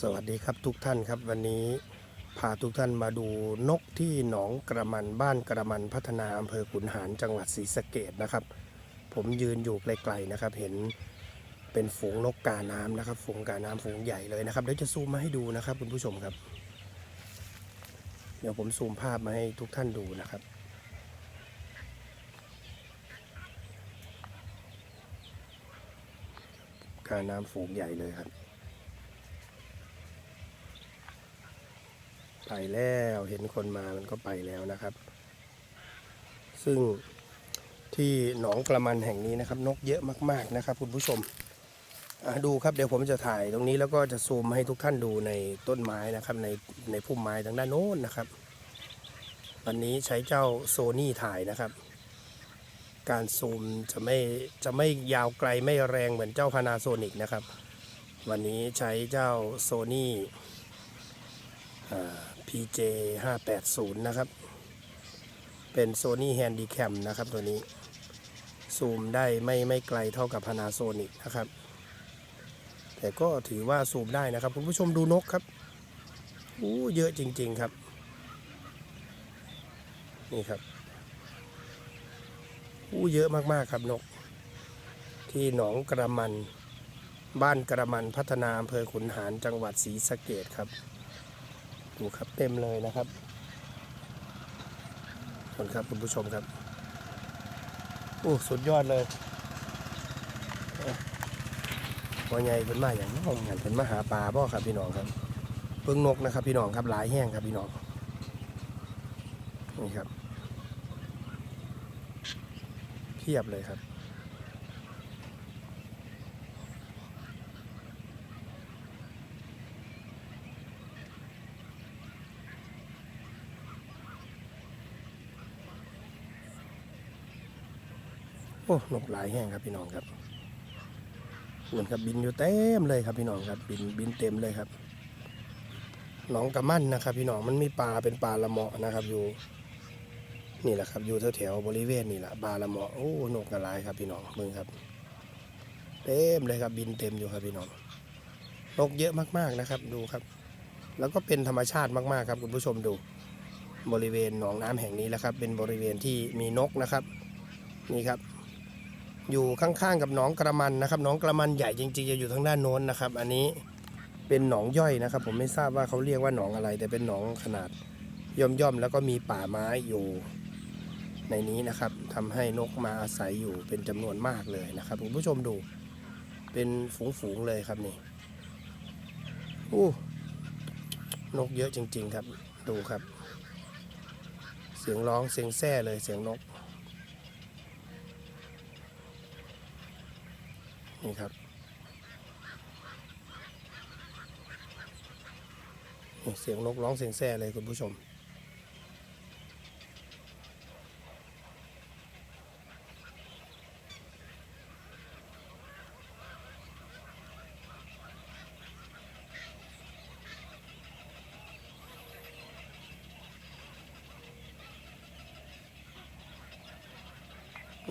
สวัสดีครับทุกท่านครับวันนี้พาทุกท่านมาดูนกที่หนองกระมันบ้านกระมันพัฒนาอำเภอขุนหารจังหวัดศรีสะเกดนะครับ ผมยืนอยู่ไกลๆนะครับ เห็นเป็นฝูงนกกาน้ำนะครับ ฝูงกาน้ำฝูงใหญ่เลยนะครับเดี๋ยวจะซูมมาให้ดูนะครับคุณผู้ชมครับ เดี๋ยวผมซูมภาพมาให้ทุกท่านดูนะครับกาน้ำฝูงใหญ่เลยครับ ไปแล้วเห็นคนมามันก็ไปแล้วนะครับ ซึ่งที่หนองกระมันแห่งนี้นะครับ นกเยอะมากๆนะครับคุณผู้ชมดูครับเดี๋ยวผมจะถ่ายตรงนี้แล้วก็จะซูมให้ทุกท่านดูในต้นไม้นะครับในในพุ่มไม้ทางด้านโน้นนะครับ วันนี้ใช้เจ้าโซนี่ถ่ายนะครับ การซูมจะไม่จะไม่ยาวไกลไม่แรงเหมือนเจ้าพานาโซนิกนะครับ วันนี้ใช้เจ้าโซนี่ PJ 580 นะครับ เป็น Sony Handycam นะครับตัวนี้ ซูมได้ไม่ไม่ไกลเท่ากับ Panasonic นะครับ แต่ก็ถือว่าซูมได้นะครับ คุณผู้ชมดูนกครับอู้เยอะจริง ๆครับ นี่ครับอู้เยอะมากๆครับนก ที่หนองกระมัน บ้านกระมันพัฒนาอำเภอขุนหารจังหวัดศรีสะเกดครับ ดูครับเต็มเลยนะครับขอบคุณครับคุณผู้ชมครับโอ้สุดยอดเลยว่าไงเป็นมาอย่างน้องงานเป็นมาหาปลาบ่ครับพี่น้องครับเพิ่งนกนะครับ พี่น้องครับหลายแห้งครับพี่น้องนี่ครับเพียบเลยครับ โอ้นกหลายแห้งครับพี่น้องครับส่วนครับบินอยู่เต็มเลยครับพี่น้องครับบินบินเต็มเลยครับหนองกระมั่นนะครับ พี่น้องมันมีปลาเป็นปลาละเมาะนะครับ อยู่ นี่แหละครับ อยู่แถวๆบริเวณนี่แหละปลาละเมาะโอ้นกกระลายครับพี่น้องเบิ่งครับ เต็มเลยครับ บินเต็มอยู่ครับพี่น้องนกเยอะมากๆนะครับ ดูครับ แล้วก็เป็นธรรมชาติมากๆครับ คุณผู้ชมดู บริเวณหนองน้ำแห่งนี้แหละครับ เป็นบริเวณที่มีนกนะครับ นี่ครับ อยู่ข้างๆกับหนองกระมันนะครับหนองกระมันใหญ่จริงๆจะอยู่ทางด้านโน้นนะครับ อันนี้เป็นหนองย่อยนะครับ ผมไม่ทราบว่าเขาเรียกว่าหนองอะไร แต่เป็นหนองขนาดย่อมๆแล้วก็มีป่าไม้อยู่ในนี้นะครับทำให้นกมาอาศัยอยู่เป็นจำนวนมากเลยนะครับคุณผู้ชมดู เป็นฝูงๆเลยครับนี่อู้นกเยอะจริง ๆ ครับ ดูครับ เสียงร้องเสียงแซ่เลยเสียงนก นี่ครับ เสียงนกร้องเสียงแซ่เลยคุณผู้ชม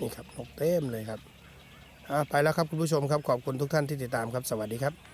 นี่ครับ นกเต็มเลยครับ ไปแล้วครับคุณผู้ชมครับขอบคุณทุกท่านที่ติดตามครับสวัสดีครับ